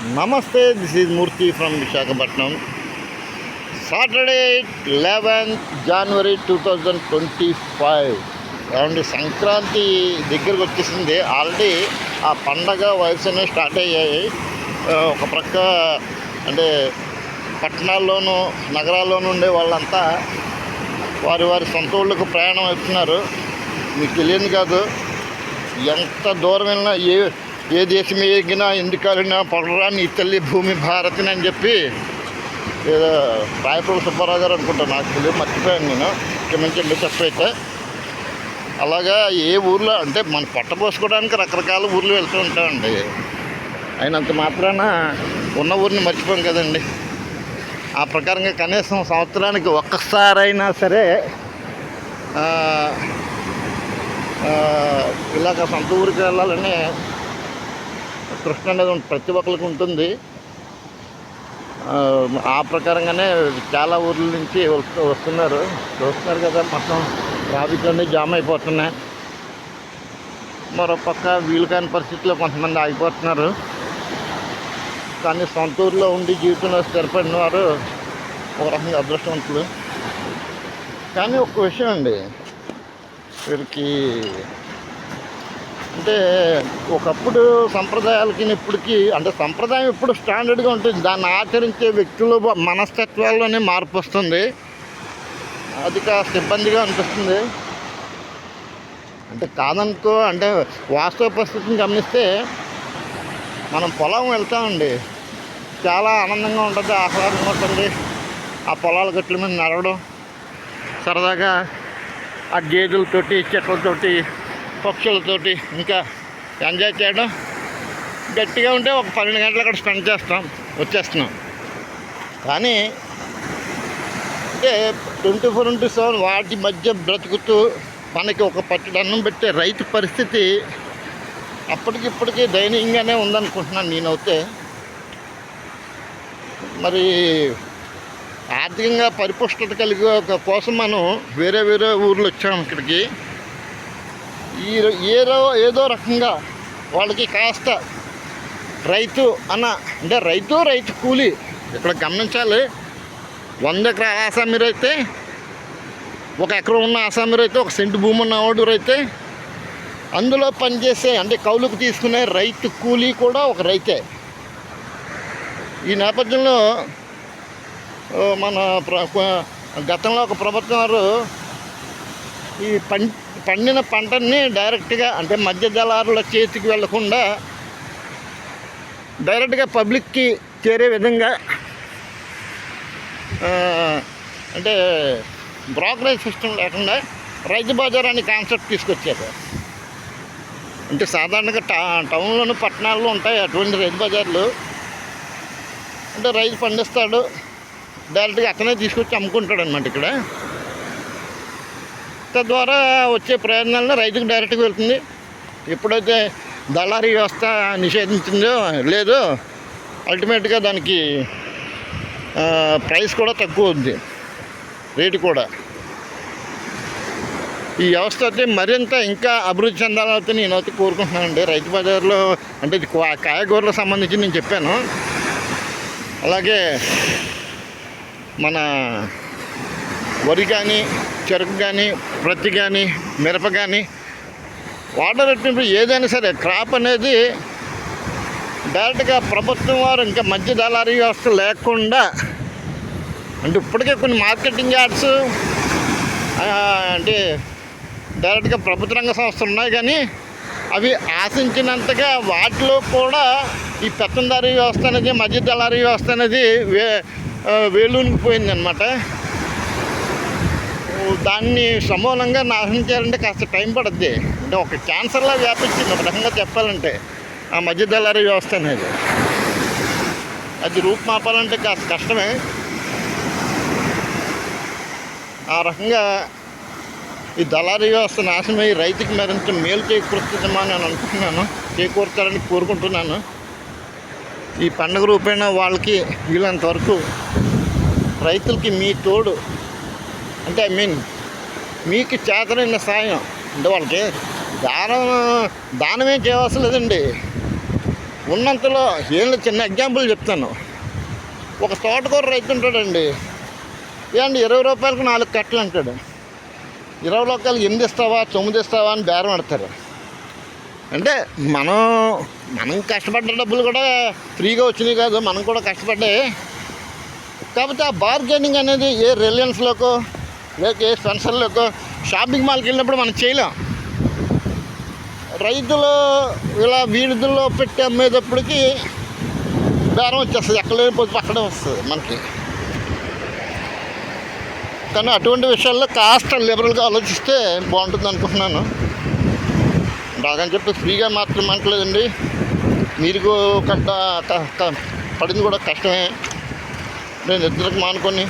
నమస్తే this is Murthy from Visakhapatnam. Saturday eleventh January two thousand twenty five. ఏమండి సంక్రాంతి దగ్గరకు వచ్చేసింది. ఆల్రెడీ ఆ పండగ వయసునే స్టార్ట్ అయ్యాయి. ఒక ప్రక్క అంటే పట్టణాల్లోనూ నగరాల్లోనూ ఉండే వాళ్ళంతా వారి వారి సొంత ఊళ్ళకు ప్రయాణం అవుతున్నారు మీకు తెలియదు కాదు ఎంత దూరం వెళ్ళినా ఏ ఏ దేశం ఎగినా ఎందుకు పొడరాని పడరా నీ తల్లి భూమి భారతిని అని చెప్పి ఏదో రాయపూడి సుబ్బారావు గారు అనుకుంటాను. నాకు తెలియదు మర్చిపోయాను నేను. క్షమించండి అయితే. అలాగా ఏ ఊర్లో అంటే మన పట్టపోసుకోవడానికి రకరకాల ఊర్లు వెళ్తూ ఉంటామండి. అయినంత మాత్రాన ఉన్న ఊరిని మర్చిపోం కదండి. ఆ ప్రకారంగా కనీసం సంవత్సరానికి ఒక్కసారైనా సరే ఇలాగ సొంత ఊరికి వెళ్ళాలని కృష్ణ అనేది ప్రతి ఒక్కరికి ఉంటుంది. ఆ, ప్రకారంగానే చాలా ఊర్ల నుంచి వస్తూ వస్తున్నారు. చూస్తున్నారు కదా మొత్తం ట్రాఫిక్ అన్నీ జామ్ అయిపోతున్నాయి. మరో పక్క వీలు కాని పరిస్థితిలో కొంతమంది ఆగిపోతున్నారు. కానీ సొంత ఊరిలో ఉండి జీవితంలో స్థిరపడిన వారు ఒక రకంగా అదృష్టవంతులు. కానీ ఒక విషయం అండి వీరికి అంటే ఒకప్పుడు సంప్రదాయాలకి ఇప్పటికీ అంటే సంప్రదాయం ఇప్పుడు స్టాండర్డ్గా ఉంటుంది. దాన్ని ఆచరించే వ్యక్తులు మనస్తత్వాల్లోనే మార్పు వస్తుంది. అది కాస్త ఇబ్బందిగా అనిపిస్తుంది. అంటే కాదనుకో అంటే వాస్తవ పరిస్థితిని గమనిస్తే మనం పొలం వెళ్తామండి. చాలా ఆనందంగా ఉంటుంది ఆహ్లాదంగా ఉంటుంది ఆ పొలాల గట్ల మీద నడవడం. సరదాగా ఆ గేదెలతోటి చెట్లతోటి పక్షులతోటి ఇంకా ఎంజాయ్ చేయడం. గట్టిగా ఉంటే ఒక పన్నెండు గంటలు అక్కడ స్పెండ్ చేస్తాం వచ్చేస్తున్నాం. కానీ అంటే ట్వంటీ ఫోర్ ఇంటూ సెవెన్ వాటి మధ్య బ్రతుకుతూ మనకి ఒక పచ్చడి అన్నం పెట్టే రైతు పరిస్థితి అప్పటికిప్పటికీ దయనీయంగానే ఉందనుకుంటున్నాను నేనైతే. మరి ఆర్థికంగా పరిపుష్టత కలిగే కోసం మనం వేరే వేరే ఊర్లు వచ్చాము ఇక్కడికి. ఈ ఏదో ఏదో రకంగా వాళ్ళకి కాస్త రైతు అన్న అంటే రైతు రైతు కూలి ఇక్కడ గమనించాలి. వంద ఎకరాల ఆసామీరు అయితే ఒక ఎకరం ఉన్న ఆసామీరు అయితే ఒక సెంటు భూమి ఉన్న ఉన్నవాడు అయితే అందులో పనిచేసే అంటే కౌలుకు తీసుకునే రైతు కూలీ కూడా ఒక రైతే. ఈ నేపథ్యంలో మన గతంలో ఒక ప్రభుత్వం వారు ఈ పం పండిన పంటని డైరెక్ట్గా అంటే మధ్య దళారుల చేతికి వెళ్ళకుండా డైరెక్ట్గా పబ్లిక్కి చేరే విధంగా అంటే బ్రోకరేజ్ సిస్టమ్ లేకుండా రైతు బజార్ అనే కాన్సెప్ట్ తీసుకొచ్చారు. అంటే సాధారణంగా టా టౌన్లోను పట్టణాల్లో ఉంటాయి అటువంటి రైతు బజార్లు. అంటే రైతు పండిస్తాడు డైరెక్ట్గా అక్కడనే తీసుకొచ్చి అమ్ముకుంటాడు అనమాట ఇక్కడ. తద్వారా వచ్చే ప్రయోజనాలను రైతుకు డైరెక్ట్గా వెళ్తుంది. ఎప్పుడైతే దళారీ వ్యవస్థ నిషేధించిందో లేదో అల్టిమేట్గా దానికి ప్రైస్ కూడా తక్కువ ఉంది. రేటు కూడా. ఈ వ్యవస్థ అయితే మరింత ఇంకా అభివృద్ధి చెందాలని నేనైతే కోరుకుంటున్నానండి. రైతు బజార్లో అంటే ఇది కా- కాయగూరలకు సంబంధించి నేను చెప్పాను. అలాగే మన వరి కానీ చెరుకు కానీ ప్రత్తి కానీ మిరప కానీ వాటర్ రెట్టింపు ఏదైనా సరే క్రాప్ అనేది డైరెక్ట్గా ప్రభుత్వం వారు ఇంకా మధ్య దళారీ వ్యవస్థ లేకుండా అంటే ఇప్పటికే కొన్ని మార్కెటింగ్ యాడ్స్ అంటే డైరెక్ట్గా ప్రభుత్వ రంగ సంస్థలు ఉన్నాయి కానీ అవి ఆశించినంతగా వాటిలో కూడా ఈ పెత్తందారీ వ్యవస్థ అనేది మధ్య దళారీ వ్యవస్థ అనేది వే వేలూనికిపోయింది పోయిందనమాట దాన్ని సమూలంగా నాశనం చేయాలంటే కాస్త టైం పడుద్ది. అంటే ఒక క్యాన్సర్లా వ్యాపించింది. ఒక రకంగా చెప్పాలంటే ఆ మధ్య దళారీ వ్యవస్థ అనేది. అది రూపుమాపాలంటే కాస్త కష్టమే. ఆ రకంగా ఈ దళారీ వ్యవస్థ నాశనమై రైతుకి మరింత మేలు చేకూరుస్తుందేమో అని నేను అనుకుంటున్నాను. చేకూర్చాలని కోరుకుంటున్నాను. ఈ పండుగ రూపేణ వాళ్ళకి వీళ్ళంతవరకు రైతులకి మీ తోడు అంటే ఐ మీన్ మీకు చేతనైన సాయం. అంటే వాళ్ళకి దానం దానమే చేయవలసిన లేదండి. ఉన్నంతలో ఏం చిన్న ఎగ్జాంపుల్ చెప్తాను. ఒక తోటకూర రైతు ఉంటాడండి. ఏండి ఇరవై రూపాయలకు నాలుగు కట్టలు అంటాడు. ఇరవై రూపాయలు ఎనిమిది ఇస్తావా తొమ్మిది ఇస్తావా అని బేరం ఆడతారు అంటే మనం మనం కష్టపడ్డ డబ్బులు కూడా ఫ్రీగా వచ్చినాయి కాదు మనం కూడా కష్టపడ్డాయి. కాకపోతే ఆ బార్గెనింగ్ అనేది ఏ రిలయన్స్లోకో లేక ఏ స్పెన్సర్లోకో షాపింగ్ మాల్కి వెళ్ళినప్పుడు మనం చేయలేం. రైతులు ఇలా వీధుల్లో పెట్టి అమ్మేటప్పటికి బేరం వచ్చేస్తుంది. ఎక్కడ లేకపోతే పొద్దు అక్కడే వస్తుంది మనకి. కానీ అటువంటి విషయాల్లో కాస్త లిబరల్గా ఆలోచిస్తే బాగుంటుంది అనుకుంటున్నాను. బాగని చెప్పి ఫ్రీగా మాత్రం అనట్లేదండి మీరు కట్ట పడింది కూడా కష్టమే. నేను ఇద్దరికి మానుకొని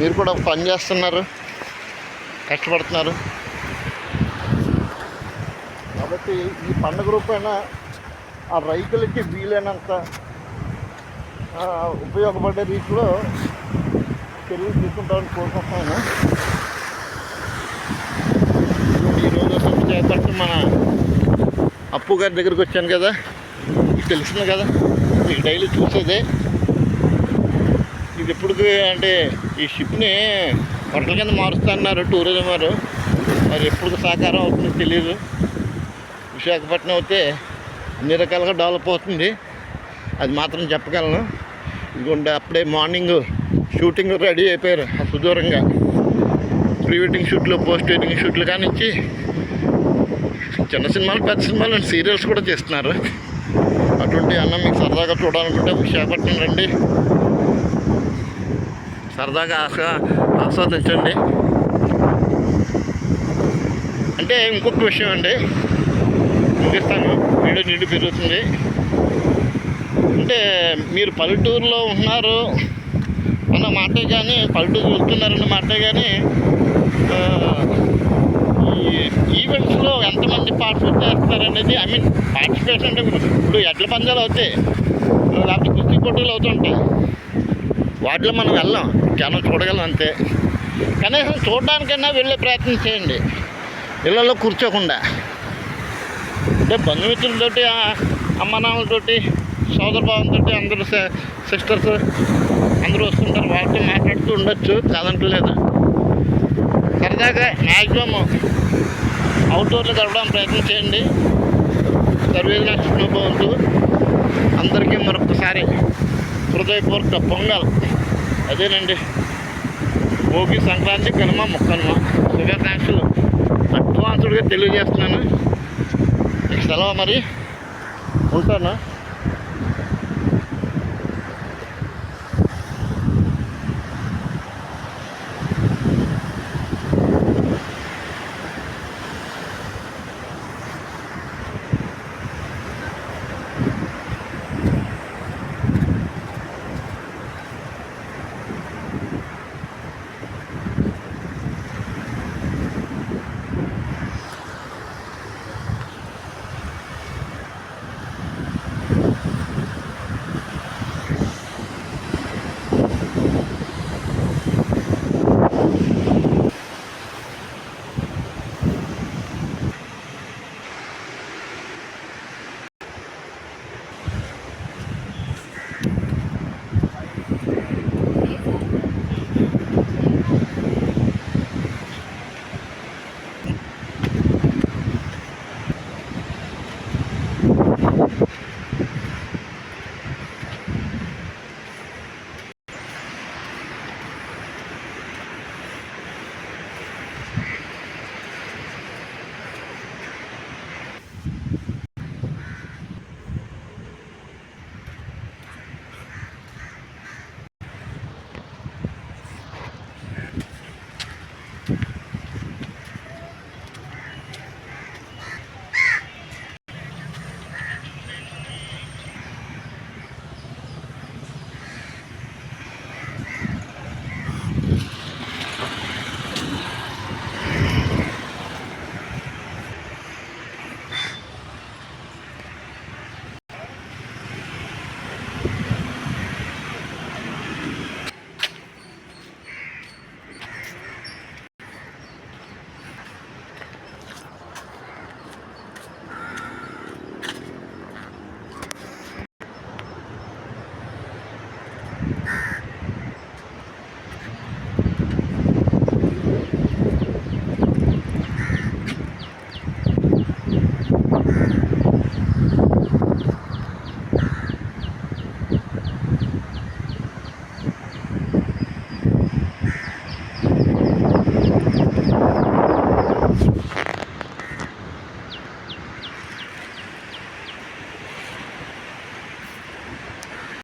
మీరు కూడా పని చేస్తున్నారు. కష్టపడుతున్నారు. కాబట్టి ఈ పండుగ రూపాయన ఆ రైతులకి వీలైనంత ఉపయోగపడే రీతిలో చర్యలు తీసుకుంటామని కోరుకుంటున్నాను. ఈరోజు అసలు చేపట్టి మన అప్పు గారి దగ్గరికి వచ్చాను కదా. మీకు తెలిసింది కదా మీకు డైలీ చూసేదే. ఇది ఎప్పుడు అంటే ఈ షిప్ని హోటల్ కింద మారుస్తున్నారు టూరిజం వారు. మరి ఎప్పుడు సహకారం అవుతుందో తెలియదు విశాఖపట్నం అయితే అన్ని రకాలుగా డెవలప్ అవుతుంది. అది మాత్రం చెప్పగలను. ఇదిగోండి అప్పుడే మార్నింగ్ షూటింగ్ రెడీ అయిపోయారు ఆ సుదూరంగా ప్రీ వెడ్డింగ్ షూట్లు పోస్ట్ వెడ్డింగ్ షూట్లు కానించి చిన్న సినిమాలు పెద్ద సినిమాలు అండ్ సీరియల్స్ కూడా చేస్తున్నారు. అటువంటి అన్న మీకు సరదాగా చూడాలనుకుంటే విశాఖపట్నం రండి. సరదాగా ఆస్వాదించండి. అంటే ఇంకొక విషయం అండి. ముగిస్తాను. వీడియో నీళ్ళు పెరుగుతుంది. అంటే మీరు పల్లెటూరులో ఉన్నారు అన్న మాటే కానీ పల్లెటూరు వెళ్తున్నారన్న మాటే కానీ ఈ ఈవెంట్స్లో ఎంతమంది పార్టిసిపేట్ చేస్తున్నారు అనేది ఐ మీన్ పార్టిసిపేట్ అంటే ఇప్పుడు ఎడ్ల పందాలు అవుతాయి. లేకపోతే కుస్తీ పోటీలు అవుతుంటాయి. వాటిలో మనం వెళ్ళాం. జనం చూడగలం అంతే. కనీసం చూడడానికైనా వెళ్ళే ప్రయత్నం చేయండి. ఇళ్ళలో కూర్చోకుండా. అంటే బంధుమిత్రులతోటి ఆ అమ్మ నాన్నలతోటి సోదర భావంతో అందరూ సిస్టర్స్ అందరూ వస్తుంటారు. వాళ్ళతో మాట్లాడుతూ ఉండొచ్చు. కాదంటలేదు సరదాగా మ్యాక్సిమం అవుట్డోర్లో గడపడానికి ప్రయత్నం చేయండి. సర్వేది భవంతు అందరికీ మరొకసారి హృదయపూర్వక పొంగల్. అదేనండి. భోగి సంక్రాంతి కనుమ మొక్కనుమ. శుభాకాంక్షలు అడ్వాన్స్డ్గా తెలియజేస్తున్నాను. సెలవు మరి. ఉంటాను?